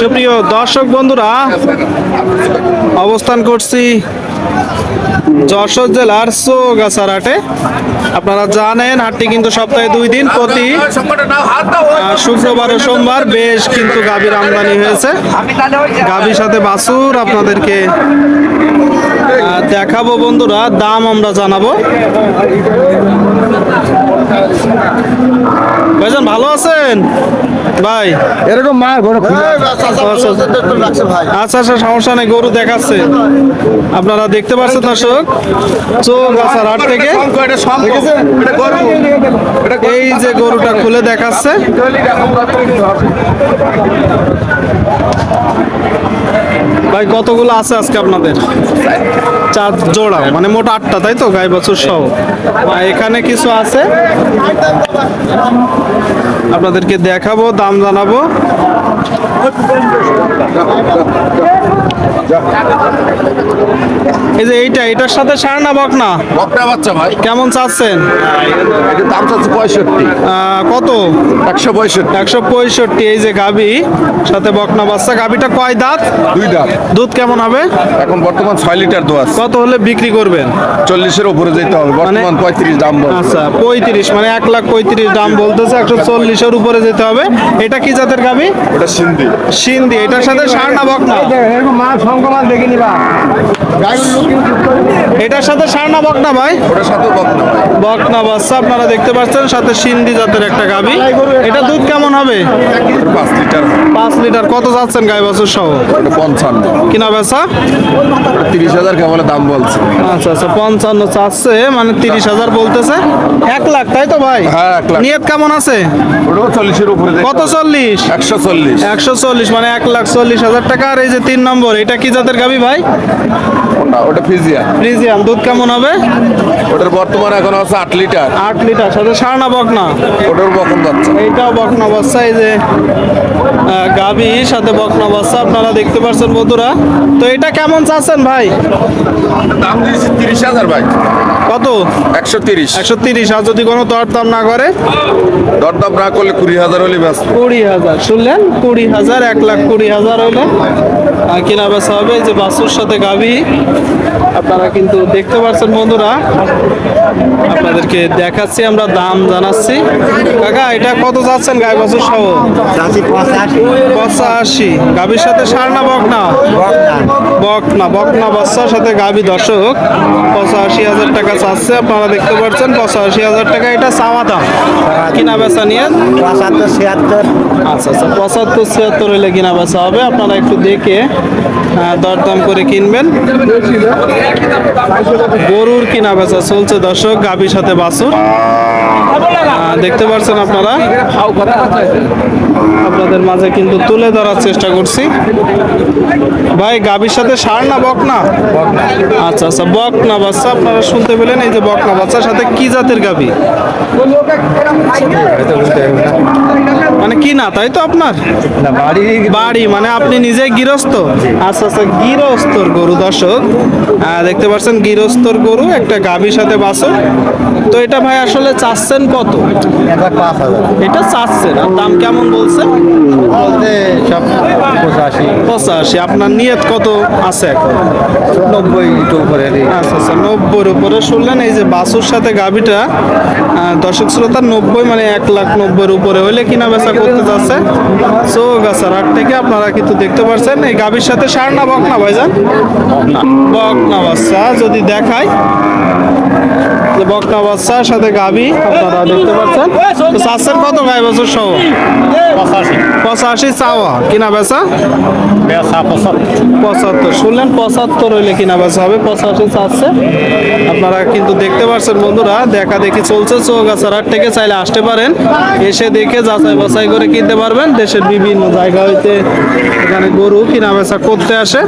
সুপ্রিয় দর্শক বন্ধুরা, অবস্থান করছি যশোর জেলার চৌগাছার হাটে আপনারা জানেন, হাটটি কিন্তু সপ্তাহে দুই দিন প্রতি শুক্রবার ও সোমবার বেশ কিন্তু গাভীর আমদানি হয়েছে। গাভীর সাথে বাছুর আপনাদেরকে দেখাবো বন্ধুরা, দাম আমরা জানাব। ভালো আছেন? ভাই এরকম মা গরু আচ্ছা আচ্ছা সমস্যা নেই গরু দেখাচ্ছে। আপনারা দেখতে পাচ্ছেন দর্শক? চোখ আসার হাট থেকে। এই যে গরুটা খুলে দেখাচ্ছে। ভাই, কতগুলো আছে আজকে আপনাদের? চার জোড়া মানে মোট আটটা, তাই তো? গাই বছর সহ। এখানে কিছু আছে? আপনাদেরকে দেখাবো, দাম জানাব। এই যে এইটা এটার সাথে সার না বক না? বাচ্চা ভাই। কেমন চাচ্ছেন? এটা দাম চাচ্ছে পঁয়ষট্টি। কত? একশো পঁয়ষট্টি। একশো পঁয়ষট্টি এই যে গাবি সাথে বকনা বাচ্চা। গাবিটা কয় দাঁত? দুই দাম দুধ কেমন হবে? এখন বর্তমান ছয় লিটার দোয়া কত হলে বিক্রি করবেন? চল্লিশের উপরে যেতে হবে। বর্তমান পঁয়ত্রিশ দাম বল আচ্ছা পঁয়ত্রিশ মানে এক লাখ পঁয়ত্রিশ দাম বলতেছে একশো চল্লিশের উপরে যেতে হবে। এটা কি জাতের গাবি? ওটা সিন্ধি। সিন্ধি এটার সাথে সার না বকনা এটার সাথে সার না বকনা ভাই। ওটার সাথে বকনা বকনা বাচ্চা আপনারা দেখতে পাচ্ছেন সাথে সিন্ধি জাতের একটা গাবি। এটা দুধ কেমন হবে? পাঁচ লিটার। পাঁচ লিটার। কত যাচ্ছেন গাই বছর সহ? পঞ্চান্ন। কিনা বেচা? তিরিশ হাজার কেবল দাম বলছে। আচ্ছা আচ্ছা পঞ্চান্ন চাচ্ছে মানে তিরিশ হাজার বলতেছে। এক লাখ তাই তো ভাই? হ্যাঁ, এক লাখ। নিয়ত কেমন আছে? চল্লিশের উপরে কত চল্লিশ? একশো চল্লিশ। একশো চল্লিশ। মানে এক লাখ চল্লিশ হাজার টাকা। আর এই যে তিন নম্বর এটা কি জাতের গাবি ভাই? ওটা ওটা ফিজিয়া ফ্রিজিয়ান দুধ কেমন হবে? ওটার বর্তমান এখন আছে আট লিটার। আট লিটার সাথে সার না বকনা। ওটার বকন যাচ্ছে এইটাও বকনা বাচ্চা এই যে গাভী সাথে বকনা বাচ্চা আপনারা দেখতে পাচ্ছেন বন্ধুরা। তো এটা কেমন চাচ্ছেন ভাই? দাম দিয়েছি তিরিশ হাজার ভাই। কত? একশো তিরিশ। একশো তিরিশ। আর যদি কোনো দরদাম না করে? দরদাম না করলে কুড়ি হাজার হলে ব্যস্ত। কুড়ি হাজার। শুনলেন? কুড়ি হাজার এক লাখ কুড়ি হাজার আর কিনা বেচা হবে যে বাসুর সাথে গাভী। আপনারা কিন্তু দেখতে পাচ্ছেন বন্ধুরা। আপনাদেরকে দেখাচ্ছি আমরা দাম জানাচ্ছি। কাকা এটা কত যাচ্ছেন গাই বাছুর সহ? পঁচাশি। গাভীর সাথে সার না বকনা বকনা বকনা বাচ্চার সাথে গাভী দর্শক। পঁচাশি হাজার টাকা চাচ্ছে আপনারা দেখতে পাচ্ছেন পঁচাশি হাজার টাকা এটা চাওয়া দাম। কিনা বেচা নিয়ে? পঁচাত্তর ছিয়াত্তর। আচ্ছা আচ্ছা পঁচাত্তর ছিয়াত্তর হলে কিনা বেচা হবে। আপনারা একটু দেখে দরদাম করে কিনবেন। গরুর কিনা বেচা চলছে দর্শক গাভীর সাথে বাছুর। আহ, দেখতে পাচ্ছেন আপনারা? আপনাদের মাঝে কিন্তু তুলে ধরার চেষ্টা করছি। ভাই গাভীর সাথে সার না বক না? আচ্ছা আচ্ছা বক না বাচ্চা আপনারা শুনতে পেলেন এই যে বক না বাচ্চার সাথে কি জাতের গাভী? মানে কি না তাই তো আপনার? বাড়ি মানে আপনি নিজে গৃহস্থ? আচ্ছা আচ্ছা গৃহস্থর গরু দর্শক। আহ, দেখতে পাচ্ছেন গৃহস্থর গরু একটা গাভীর সাথে বাসন তো এটা ভাই আসলে চাচ্ছেন কত? একবার পাঁচ হাজার। এটা চাচ্ছেন আর দাম কেমন বলছে? বলতে সব পঁচাশি। পঁচাশি। আপনার নিয়ত কত আছে এখন? নব্বই উপরে। আচ্ছা আচ্ছা নব্বইয়ের উপরে শুনলেন এই যে বাসুর সাথে গাভিটা দর্শক শ্রোতা নব্বই মানে এক লাখ নব্বইয়ের উপরে হলে কিনা বেচা করতে যাচ্ছে। সো গাছার হাট থেকে আপনারা কিন্তু দেখতে পাচ্ছেন এই গাভির সাথে সার না বক না ভাইজান? বকনা। বাচ্চা যদি দেখায় যে বকনা বাচ্চার সাথে গাভি আপনারা দেখতে পাচ্ছেন। তো কত গাই বছর সহ? পঁচাশি। চাওয়া কিনা বেচা? পঁচাত্তর। শুনলেন পঁচাত্তর হইলে কিনা বেচা হবে? পঁচাশি চাচ্ছে। আপনারা কিন্তু দেখতে পাচ্ছেন বন্ধুরা দেখা দেখি চলছে চৌগাছার হাট থেকে চাইলে আসতে পারেন। এসে দেখে যাচাই বাছাই করে কিনতে পারবেন। দেশের বিভিন্ন জায়গা হইতে এখানে গরু কিনা বেচা করতে আসে।